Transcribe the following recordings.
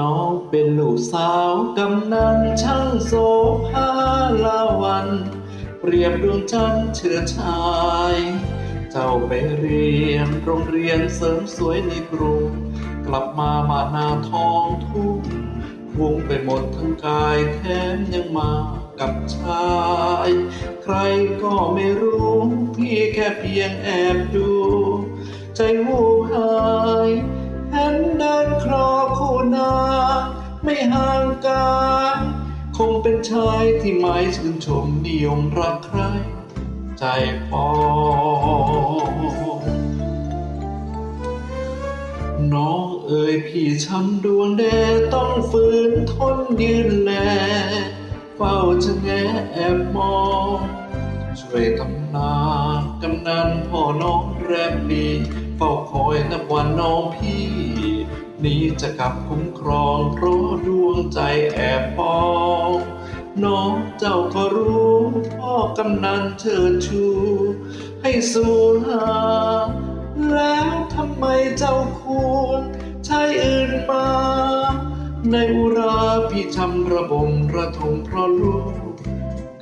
น้องเป็นลูกสาวกำนันช่างโสภาลาวัน เปรียบดวงจันทร์เชื่อชาย เจ้าไปเรียนโรงเรียนเสริมสวยในกรุง กลับมามาหน้าทองทุ่งพุ่งไปหมดทั้งกายแถมยังมากับชาย ใครก็ไม่รู้พี่แค่เพียงแอบดู ใจวูบหาย ไม่ห่างกายคงเป็นชายที่หมายชื่นชมนิยมรักใคร ใจพอ น้องเอ๋ยพี่ช้ำดวงแดต้องฝืนทนยืนแลเฝ้าชะแงแอบมองช่วยทำนากำนันพ่อน้องแรมดีเฝ้าคอยนับวันน้องพี่ นี้จะกลับคุ้มครองเพราะดวงใจแอบปองน้องเจ้าก็รู้พ่อกำนันเชิญชู ให้สู่หา แล้วทำไมเจ้าควรชายอื่นมา ในอุราพี่ทำระบมระทมเพราะลูก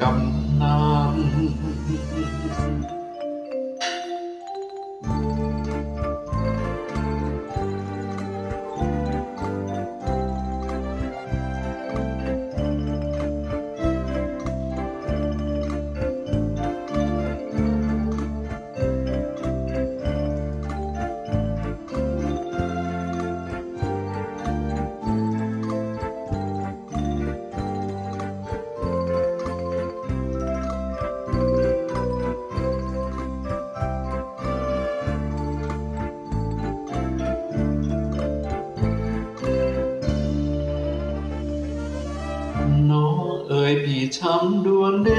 กำนัน เอ๋ยพี่ช้ำดวงแด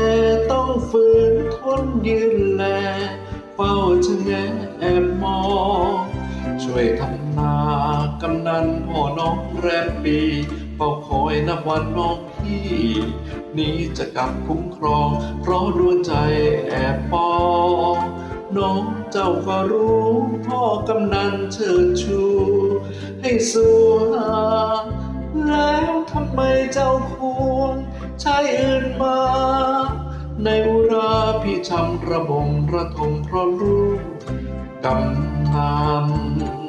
ต้องฝืนทนยืนแล เฝ้าชะแงแอบมอง ช่วยทำนากำนันพ่อน้องแรมปีเฝ้าคอยนับวันน้องพี่นี้จะกลับคุ้มครอง เพราะดวงใจแอบปองน้องเจ้าก็รู้พ่อกำนันเชิญชู ให้สู่หาแล้วทำไมเจ้าควร ช่อื่นมา ในอุราพี่ช้ำระบมระทมเพราะลูกกำนำ